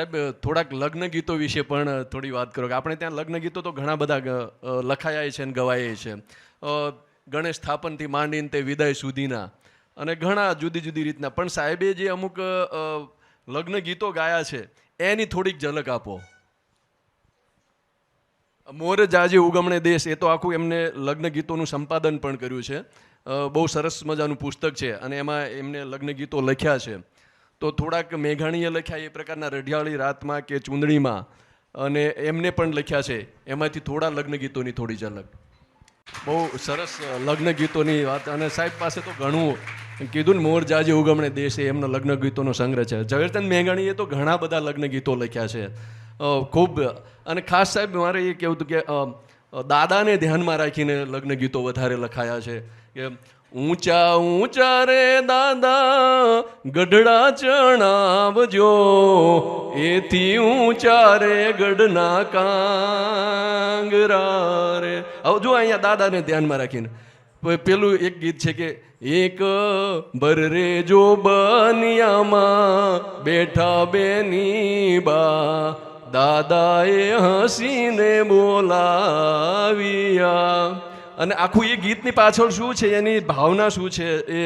સાહેબ થોડાક લગ્ન ગીતો વિશે પણ થોડી વાત કરો કે આપણે ત્યાં લગ્ન ગીતો તો ઘણા બધા લખાયા છે અને ગવાયા છે. ગણેશ સ્થાપનથી માંડીને તે વિદાય સુધીના અને ઘણા જુદી જુદી રીતના. પણ સાહેબે જે અમુક લગ્ન ગીતો ગાયા છે, એની થોડીક ઝલક આપો. મોર જાજે ઉગમણે દેશ, એ તો આખું એમને લગ્ન ગીતોનું સંપાદન પણ કર્યું છે. બહુ સરસ મજાનું પુસ્તક છે અને એમાં એમને લગ્ન ગીતો લખ્યા છે. તો થોડાક મેઘાણીએ લખ્યા એ પ્રકારના રઢિયાળી રાતમાં કે ચૂંદડીમાં અને એમને પણ લખ્યા છે. એમાંથી થોડા લગ્ન ગીતોની થોડી ઝલક બહુ સરસ લગ્ન ગીતોની વાત. અને સાહેબ પાસે તો ઘણું કીધું ને, મોર જાજે ઉગમણે દેશ, એમના લગ્ન ગીતોનો સંગ્રહ છે. ઝવેરચંદ મેઘાણીએ તો ઘણા બધા લગ્ન ગીતો લખ્યા છે. ખૂબ. અને ખાસ સાહેબ, મારે એ કહેવું હતું કે દાદાને ધ્યાનમાં રાખીને લગ્ન ગીતો વધારે લખાયા છે. કે ઊંચા ઊંચા રે દાદા, ગઢડા ચણાવજો. એથી ઊંચા રે ગઢના કાંગરા રે. હવે અહીંયા દાદાને ધ્યાનમાં રાખીને. પેલું એક ગીત છે કે, એક બરરે જો બનિયામાં, બેઠા બેની બા, દાદાએ હસીને બોલાવ્યા. અને આખું એ ગીતની પાછળ શું છે, એની ભાવના શું છે, એ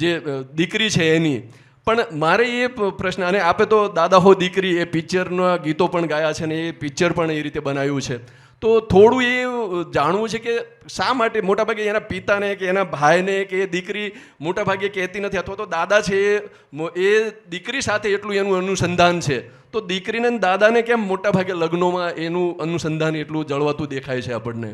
જે દીકરી છે એની. પણ મારે એ પ્રશ્ન, અને આપે તો દાદા હો દીકરી એ પિક્ચરના ગીતો પણ ગાયા છે ને એ પિક્ચર પણ એ રીતે બનાવ્યું છે. તો થોડું એ જાણવું છે કે શા માટે મોટાભાગે એના પિતાને કે એના ભાઈને કે એ દીકરી મોટાભાગે કહેતી નથી, અથવા તો દાદા છે એ એ દીકરી સાથે એટલું એનું અનુસંધાન છે. તો દીકરીને દાદાને કેમ મોટાભાગે લગ્નોમાં એનું અનુસંધાન એટલું જળવાતું દેખાય છે આપણને?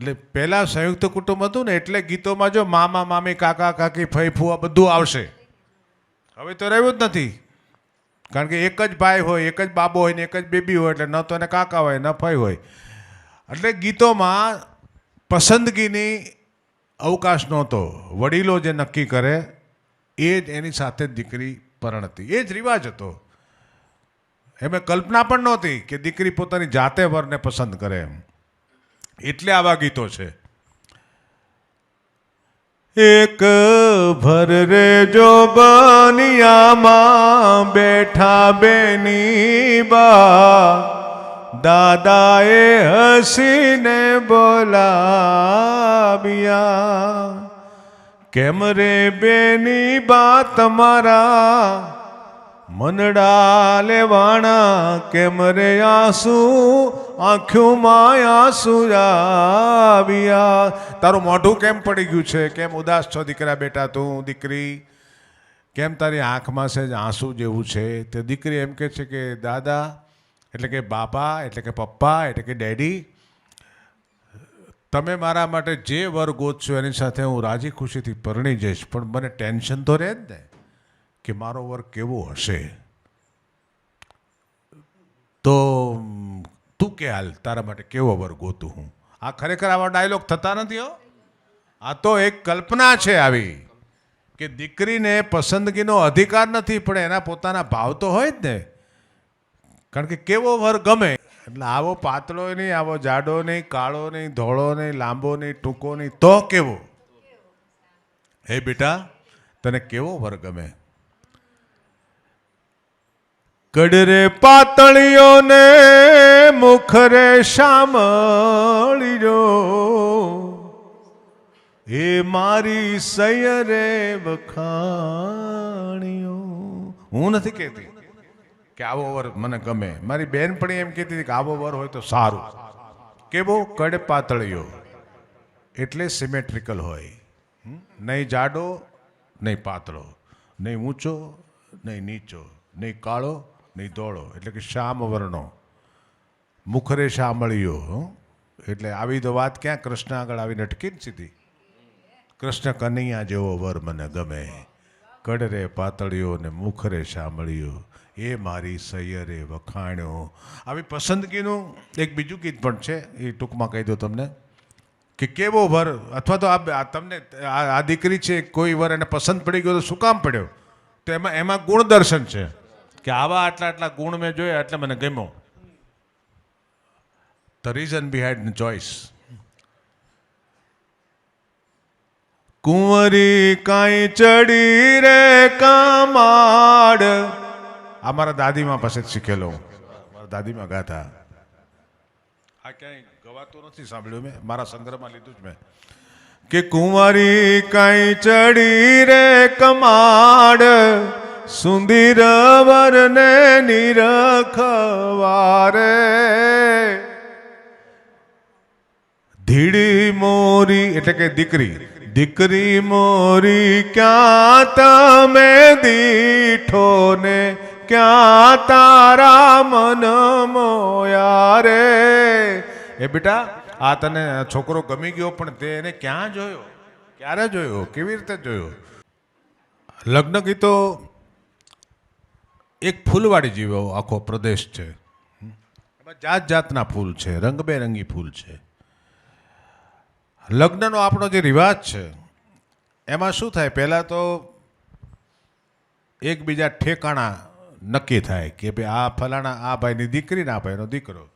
એટલે પહેલાં સંયુક્ત કુટુંબ હતું ને એટલે ગીતોમાં જો મામા, મામી, કાકા, કાકી, ફઈ, ફુવા બધું આવશે. હવે તો રહ્યું જ નથી. કારણ કે એક જ ભાઈ હોય, એક જ બાબો હોય ને એક જ બેબી હોય એટલે ન તો એને કાકા હોય, ન ફઈ હોય. એટલે ગીતોમાં પસંદગીની અવકાશ નહોતો. વડીલો જે નક્કી કરે એ જ એની સાથે દીકરી પરણતી. એ જ રિવાજ હતો. એમાં કલ્પના પણ નહોતી કે દીકરી પોતાની જાતે વરને પસંદ કરે એમ. એટલે આવા ગીતો છે. એક ભર રે જો બનિયામાં બેઠા બેની બા, દાદાએ હસીને બોલાવ્યા. કેમ રે બેની બા તમારા મનડા લેવાણા કેમ રે આંસુ? આંખોમાં આંસુ આવ્યા. તારું મોઢું કેમ પડી ગયું છે? કેમ ઉદાસ છો દીકરા બેટા તું, દીકરી? કેમ તારી આંખમાં છે જ આંસુ જેવું છે? તે દીકરી એમ કહે છે કે, દાદા, એટલે કે બાપા, એટલે કે પપ્પા, એટલે કે ડેડી, તમે મારા માટે જે વર ગોતશો એની સાથે હું રાજી ખુશીથી પરણી જઈશ. પણ મને ટેન્શન તો રહે જ ને. કે મારો વર્ગ કેવો હશે? તો, તું કે હાલ, તારા માટે કેવો વર્ગ ગોતું હું? આ ખરેખર આવા ડાયલોગ થતા નથી હો. આ તો એક કલ્પના છે આવી, કે દીકરીને પસંદગીનો અધિકાર નથી, પણ એના પોતાના ભાવ તો હોય જ ને. કારણ કે કેવો વર ગમે? એટલે આવો પાતળો નહીં, આવો જાડો નહીં, કાળો નહીં, ધોળો નહીં, લાંબો નહીં, ટૂંકો નહીં, તો કેવો? હે બેટા, તને કેવો વર ગમે? કડરે પાતળીઓને મુખરે શામળીજો એ મારી સયરે વખાણ્યો. હું નથી કહેતી કે આવો વર મને ગમે. મારી બેન પણ એમ કહેતી હતી કે આવો વર હોય તો સારું. કેવો? કડ પાતળીઓ. એટલે સિમેટ્રિકલ હોય? નહીં જાડો, નહીં પાતળો. નહીં ઊંચો, નહીં નીચો. નહીં કાળો નહીં ધોળો એટલે કે શ્યામ વર્ણો મુખરે શામળીઓ હં? એટલે આવી તો વાત ક્યાં? કૃષ્ણ આગળ આવીને અટકી જ સીધી. કૃષ્ણ કનૈયા જેવો વર મને ગમે. કડરે પાતળીઓ ને મુખરે શામળ્યો એ મારી સૈયરે વખાણ્યો. આવી પસંદગીનું એક બીજું ગીત પણ છે, એ ટૂંકમાં કહી દો તમને, કે કેવો વર? અથવા તો આ તમને આ દીકરી છે, કોઈ વર એને પસંદ પડી ગયો તો શું કામ પડ્યો? તો એમાં એમાં ગુણદર્શન છે. કે આવા આટલા આટલા ગુણ મેં જોયા એટલે મને ગમ્યો. ધ રીઝન બિહાઇન્ડ ચોઇસ કુંવરી કાંઈ ચડી રે કામાડ. આ મારા દાદીમાં પાસે શીખેલો મારા દાદીમાં ગાથા આ ક્યાંય ગવાતું નથી, સાંભળ્યું મેં? મારા સંગ્રહમાં લીધું જ મેં. કે કુંવરી કાંઈ ચડી રે કમાડ. સુંદર વરને નિરખવારે. ધીડી મોરી, એટલે કે દીકરી. દીકરી મોરી, ક્યાં તમે દીઠો ને ક્યાં તારા મન મોયા રે? એ બેટા, આ તને છોકરો ગમી ગયો, પણ તે એને ક્યાં જોયો? ક્યારે જોયો? કેવી રીતે જોયો? લગ્ન ગીતો એક ફૂલવાડી જેવો આખો પ્રદેશ છે. એમાં જાત જાતના ફૂલ છે, રંગબેરંગી ફૂલ છે. લગ્નનો આપણો જે રિવાજ છે, એમાં શું થાય? પહેલાં તો એકબીજા ઠેકાણા નક્કી થાય કે ભાઈ આ ફલાણા, આ ભાઈની દીકરી ને ભાઈનો દીકરો.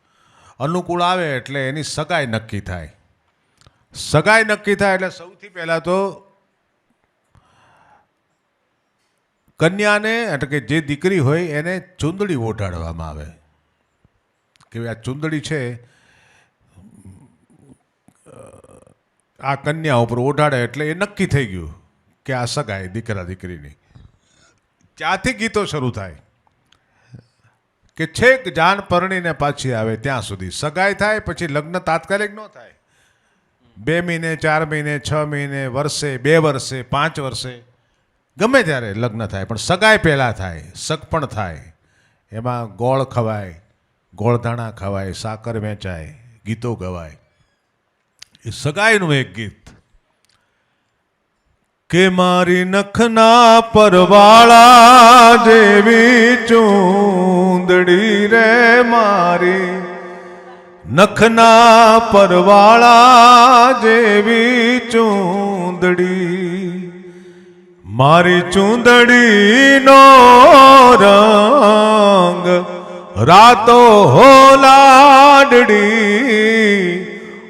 અનુકૂળ આવે એટલે એની સગાઈ નક્કી થાય. સગાઈ નક્કી થાય એટલે સૌથી પહેલાં તો કન્યાને, એટલે કે જે દીકરી હોય, એને ચૂંદડી ઓઢાડવામાં આવે. કે આ ચૂંદડી છે આ કન્યા ઉપર ઓઢાડે એટલે એ નક્કી થઈ ગયું કે આ સગાઈ દીકરા દીકરીની. ત્યાંથી ગીતો શરૂ થાય કે છેક જાન પરણીને પાછી આવે ત્યાં સુધી. સગાઈ થાય પછી લગ્ન તાત્કાલિક ન થાય. બે મહિને, ચાર મહિને, છ મહિને, વર્ષે, બે વર્ષે, પાંચ વર્ષે. ગમે ત્યારે લગ્ન થાય, પણ સગાઈ પહેલાં થાય સગપણ થાય. એમાં ગોળ ખવાય ગોળધાણા ખવાય, સાકર વેચાય, ગીતો ગવાય. એ સગાઈનું એક ગીત. કે મારી નખના પરવાળા જેવી ચૂંદડી રે મારી. નખના પરવાળા જેવી ચૂંદડી. મારી ચૂંદડીનો રંગ રાતો હો લાડડી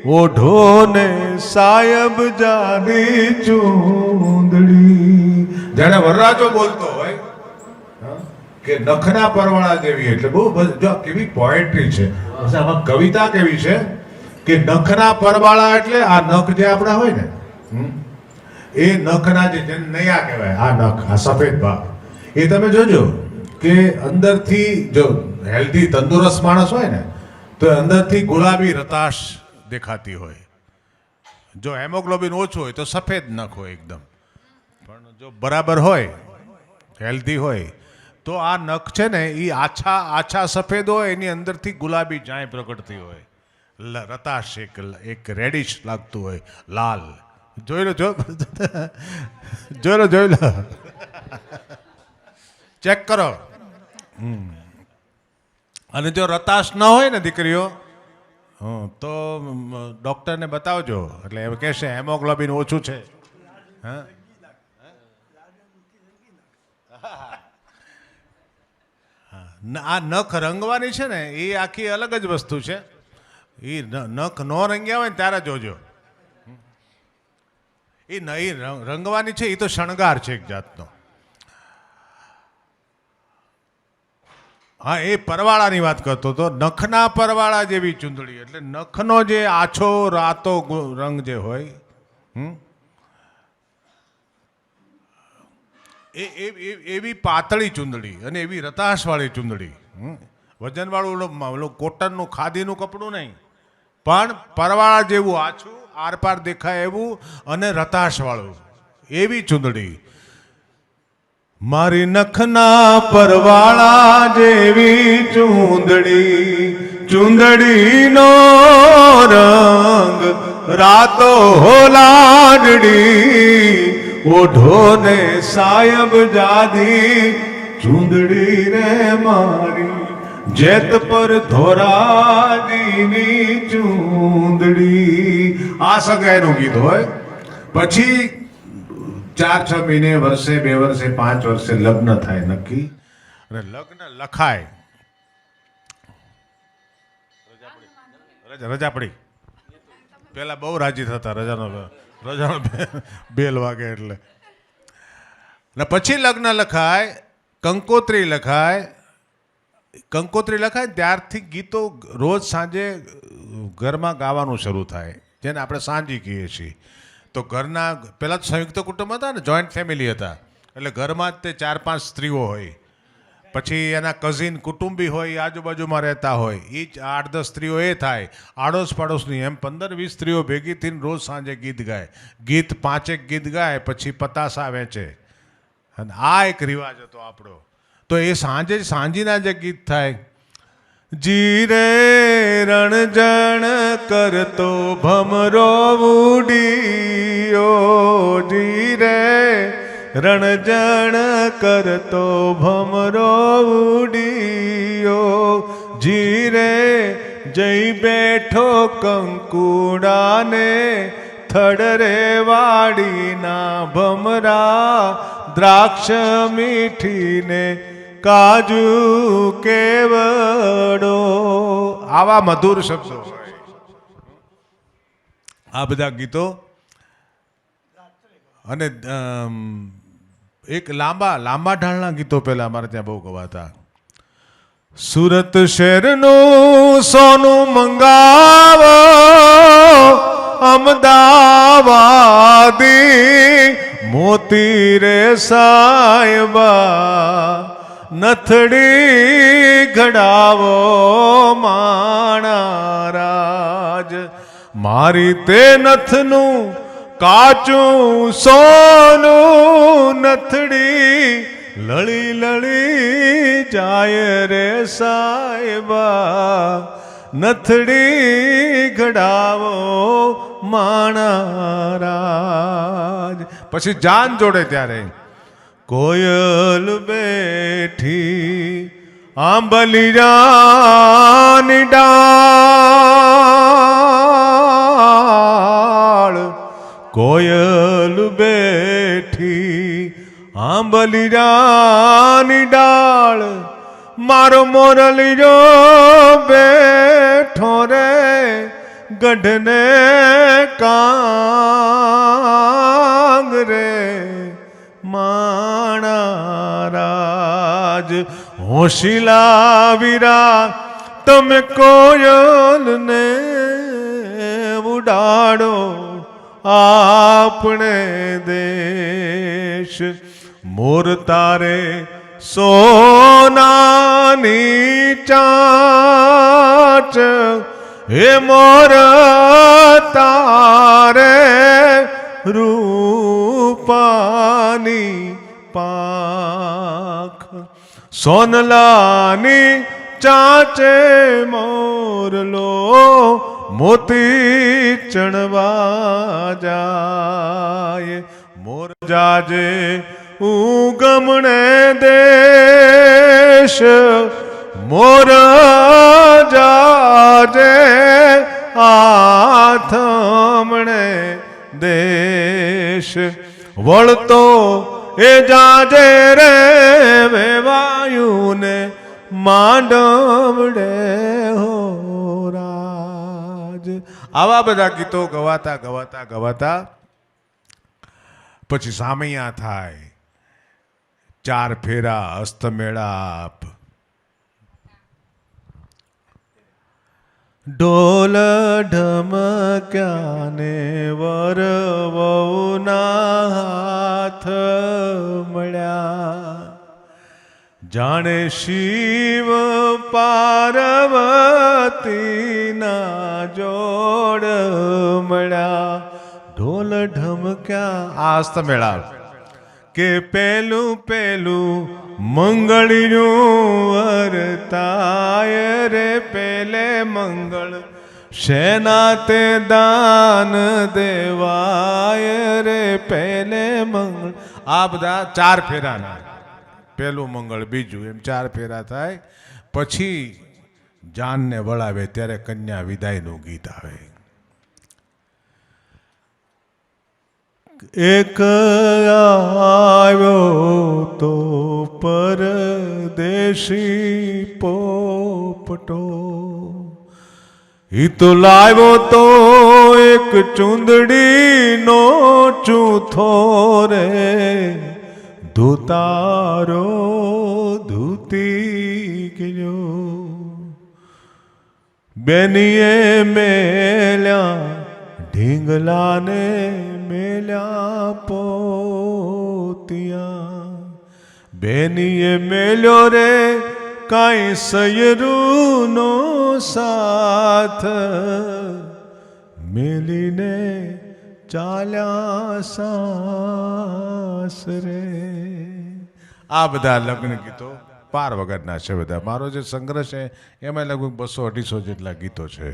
ઓઢો ને સાયબ જાની ચૂંદડી. જેને વરરાજો બોલતો હોય કે નખના પરવાળા જેવી એટલે બહુ જો કેવી પોએટ્રી છે. આમાં કવિતા કેવી છે? કે નખના પરવાળા એટલે આ નખ જે આપણા હોય ને એ નખના જે જેને નૈયા કહેવાય, આ નખ, આ સફેદ ભાગ. એ તમે જોજો કે અંદરથી જો હેલ્ધી તંદુરસ્ત માણસ હોય ને, તો અંદરથી ગુલાબી રતાશ દેખાતી હોય. જો હેમોગ્લોબિન ઓછું હોય તો સફેદ નખ હોય એકદમ. પણ જો બરાબર હોય હેલ્ધી હોય, તો આ નખ છે ને એ આછા આછા સફેદ હોય, એની અંદરથી ગુલાબી જાય પ્રગટતી હોય. રતાશ એક એક રેડિશ લાગતું હોય, લાલ. જોઈ લો જો જોઈ લો જોઈ લો ચેક કરો. અને જો રતાશ ન હોય ને દીકરીઓ તો ડૉક્ટરને બતાવજો. એટલે એમ કહેશે, હેમોગ્લોબિન ઓછું છે. હા. આ નખ રંગવાની છે ને, એ આખી અલગ જ વસ્તુ છે. એ નખ ન રંગ્યા હોય ને, ત્યારે જોજો. એ નહીં રંગવાની છે, એ તો શણગાર છે એક જાતનો હા, એ પરવાળાની વાત કરતો તો નખના પરવાળા જેવી ચૂંદડી, એટલે નખનો જે આછો, રાતો રંગ જે હોય, હમ? એ એવી પાતળી ચૂંદડી અને એવી રતાશવાળી ચૂંદડી? વજનવાળું ઓલું કોટનનું ખાદીનું કપડું નહીં પણ પરવાળા જેવું આછું આરપાર દેખાય એવું અને રતાશવાળું એવી ચૂંદડી. મારી નખના પરવાળા જેવી ચૂંદડી. ચૂંદડીનો રંગ રાતો લાડડી. ઓઢો ને સાયબ જાદી ચૂંદડી રે મારી. જેત પર ધોરાજીની ચૂંદડી. આ સગાઈનું ગીત હોય. પછી ચાર છ મહિને વર્ષે, બે વર્ષે, પાંચ વર્ષે લગ્ન થાય નક્કી. અને લગ્ન લખાય. રજા પડી. પેલા બહુ રાજી થતા રજાનો રજાનો બેલ વાગે એટલે. ને પછી લગ્ન લખાય, કંકોત્રી લખાય કંકોત્રી લખાય ત્યારથી ગીતો રોજ સાંજે ઘરમાં ગાવાનું શરૂ થાય, જેને આપણે સાંજી કહીએ છીએ. તો ઘરના, પહેલાં તો સંયુક્ત કુટુંબ હતા ને જોઈન્ટ ફેમિલી હતા. એટલે ઘરમાં જ તે ચાર પાંચ સ્ત્રીઓ હોય. પછી એના કઝિન કુટુંબી હોય આજુબાજુમાં રહેતા હોય. એ જ આઠ દસ સ્ત્રીઓ એ થાય. આડોશ પાડોશની એમ પંદર વીસ સ્ત્રીઓ ભેગી થઈને રોજ સાંજે ગીત ગાય. ગીત પાંચેક ગીત ગાય, પછી પતાસા વેચે. અને આ એક રિવાજ હતો આપણો. તો એ સાંજે સાંજીના જે ગીત થાય, જીરે રણજણ કરતો ભમરો ઉડીયો, જીરે રણજણ કરતો ભમરો ઉડીયો, જીરે જઈ બેઠો કંકુડાને થડરે વાડીના ભમરા, દ્રાક્ષ મીઠીને કાજુ કેવડો? આવા મધુર શબ્દો. આ બધા ગીતો અને એક લાંબા લાંબા ઢાળના ગીતો પહેલા અમારે ત્યાં બહુ ગવાતા. સુરત શહેરનું સોનું મંગાવો, અમદાવાદી મોતી રે સાહેબા નથડી ઘડાવો માણારાજ મારી તે નથનું કાચું સોનું નથડી લળી લળી જાય રે સાહેબા. નથડી ઘડાવો માણારાજ પછી જાન જોડે ત્યારે કોયલ બેઠી આંબલિયાની ડાળ. કોયલ બેઠી આંબલિયાની ડાળ. મારો મોરલિયો બેઠો રે ગઢને કાંગ રે. માણારાજ હોશિલા તમે કોયલને ઉડાડો, આપણે દેશ. મોર તારે સોનાની ચાચ, હે મોર તારે રૂપાની પાખ સોનલાની ચાચે મોરલો મોતી ચણવા જાય. મોર જાજે ઉગમણે દેશ, મોર જાજે આથમણે દેશ. વળતો એ જાજે રે વેવાયુને માંડવડે હો રાજ. આવા બધા ગીતો ગવાતા ગવાતા ગવાતા પછી સામૈયા થાય. ચાર ફેરા અસ્તમેળાપ ઢોલ ઢમક્યાને વર વહુના હાથ મળ્યા. જાણે શિવ પાર્વતીના જોડ મળ્યા. ઢોલ ઢમક્યા આસ્ત મેળા કે પેલું પેલું મંગળિયું વરતાય રે પેલે મંગળ. શેના તે દાન દેવાય રે પેલે મંગળ. આ બધા ચાર ફેરાના. પહેલું મંગળ, બીજું એમ ચાર ફેરા થાય. પછી જાનને વળાવે ત્યારે કન્યા વિદાયનું ગીત આવે. એક આવ્યો તો પરદેશી પોપટો. ઈ તો લાવ્યો તો એક ચુંદડીનો ચૂથો રે. ધોતારો ધૂતી ગયો. બેનીએ મેલ્યા, ઢીંગલાને મેલ્યા પોતિયા. બેનીએ મેલ્યો રે, કાંઈ સયરૂનો સાથ. મેલીને ચાલ્યા સાસરે આ બધા લગ્ન ગીતો પાર વગરના છે બધા. મારો જે સંગ્રહ છે એમાં લગભગ બસો અઢીસો જેટલા ગીતો છે.